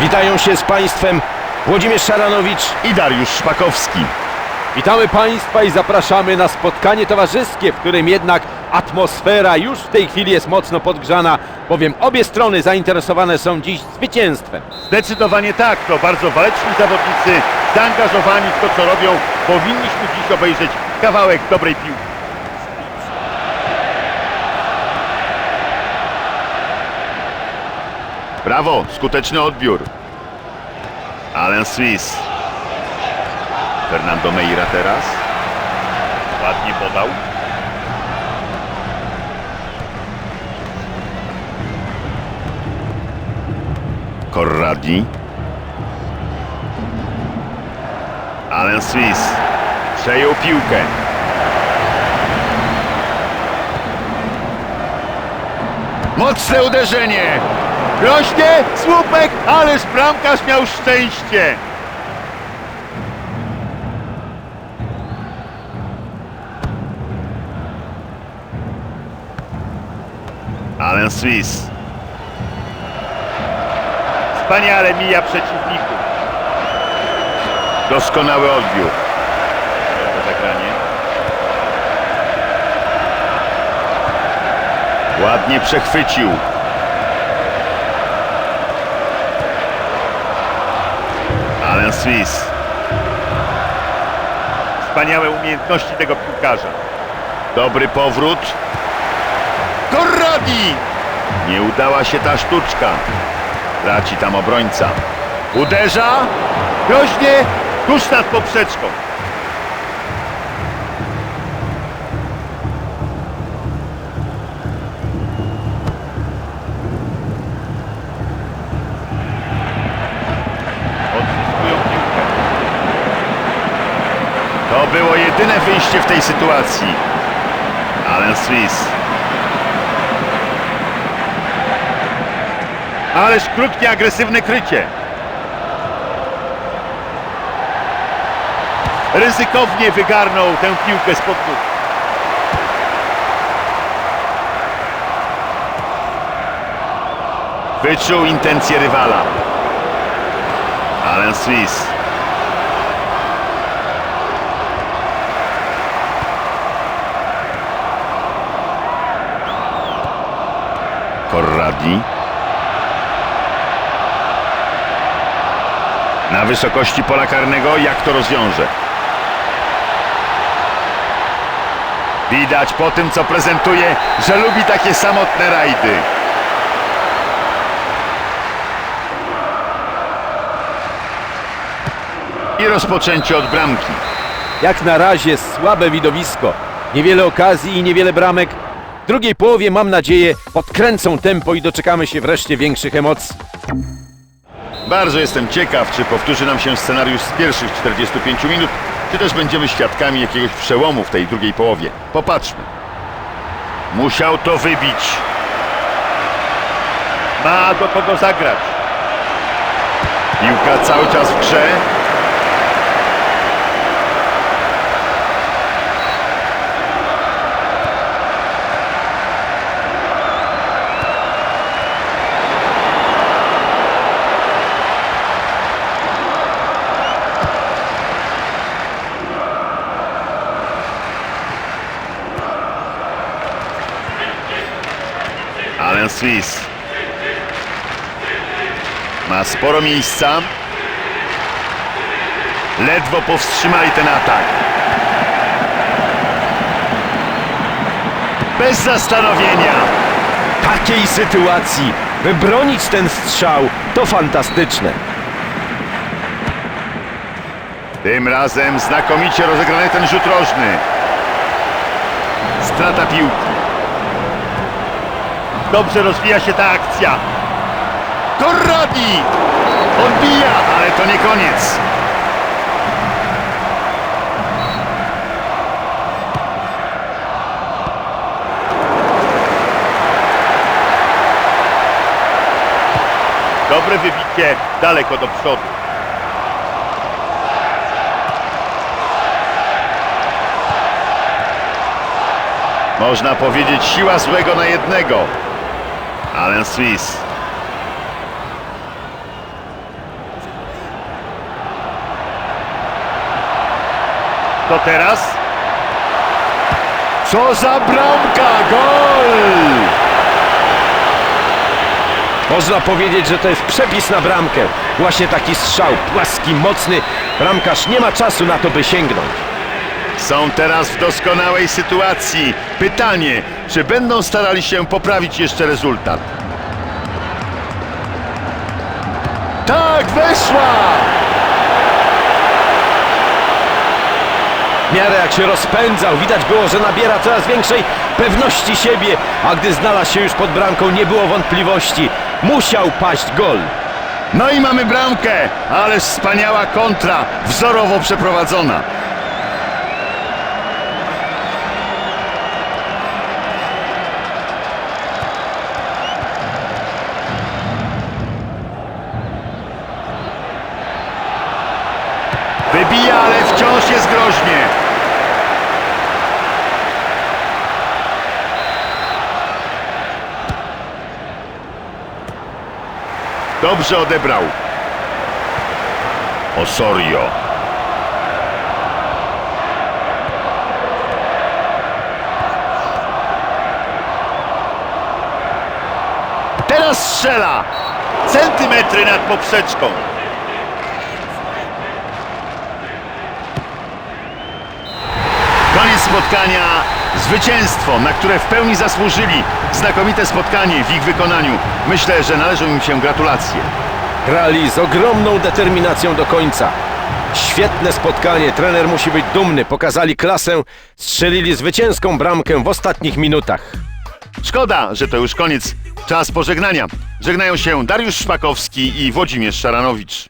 Witają się z Państwem Włodzimierz Szaranowicz. i Dariusz Szpakowski. Witamy Państwa i zapraszamy na spotkanie towarzyskie, w którym jednak atmosfera już w tej chwili jest mocno podgrzana, bowiem obie strony zainteresowane są dziś zwycięstwem. Zdecydowanie tak, to bardzo waleczni zawodnicy, zaangażowani w to, co robią. Powinniśmy dziś obejrzeć kawałek dobrej piłki. Brawo, skuteczny odbiór. Alan Swiss. Fernando Meira teraz. Ładnie podał. Corradi. Alan Swiss przejął piłkę. Mocne uderzenie! Rośnie słupek, ależ bramkarz miał szczęście! Alan Swiss Wspaniale mija przeciwników. Doskonały odbiór. Ładnie przechwycił. Alan Swiss. Wspaniałe umiejętności tego piłkarza. Dobry powrót. Nie udała się ta sztuczka. Traci tam obrońca. Uderza. Groźnie. Tuż nad poprzeczką. To było jedyne wyjście w tej sytuacji. Alan Swiss. Ależ krótkie, agresywne krycie. Ryzykownie wygarnął tę piłkę spod nóg. Wyczuł intencje rywala. Alan Swiss. Corradi. Na wysokości pola karnego, jak to rozwiąże? Widać po tym, co prezentuje, że lubi takie samotne rajdy. I rozpoczęcie od bramki. Jak na razie słabe widowisko, niewiele okazji i niewiele bramek. W drugiej połowie, mam nadzieję, podkręcą tempo i doczekamy się wreszcie większych emocji. Bardzo jestem ciekaw, czy powtórzy nam się scenariusz z pierwszych 45 minut, czy też będziemy świadkami jakiegoś przełomu w tej drugiej połowie. Popatrzmy. Musiał to wybić. Ma do kogo zagrać. Piłka cały czas w grze. Ma sporo miejsca. Ledwo powstrzymali ten atak. Bez zastanowienia. Takiej sytuacji wybronić ten strzał to fantastyczne. Tym razem znakomicie rozegrany ten rzut rożny. Strata piłki. Dobrze rozwija się ta akcja. Korradi! Odbija, ale to nie koniec. Dobre wybicie daleko do przodu. Można powiedzieć siła złego na jednego. Alan Swiss. To teraz? Co za bramka! Gol! Można powiedzieć, że to jest przepis na bramkę. Właśnie taki strzał, płaski, mocny. Bramkarz nie ma czasu na to, by sięgnąć. Są teraz w doskonałej sytuacji. Pytanie, czy będą starali się poprawić jeszcze rezultat? Tak, weszła! W miarę jak się rozpędzał, widać było, że nabiera coraz większej pewności siebie, a gdy znalazł się już pod bramką, nie było wątpliwości. Musiał paść gol. No i mamy bramkę, ale wspaniała kontra, wzorowo przeprowadzona. Dobrze odebrał. Osorio. Teraz strzela. Centymetry nad poprzeczką. Koniec spotkania. Zwycięstwo, na które w pełni zasłużyli. Znakomite spotkanie w ich wykonaniu. Myślę, że należą im się gratulacje. Grali z ogromną determinacją do końca. Świetne spotkanie, trener musi być dumny. Pokazali klasę, strzelili zwycięską bramkę w ostatnich minutach. Szkoda, że to już koniec. Czas pożegnania. Żegnają się Dariusz Szpakowski i Włodzimierz Szaranowicz.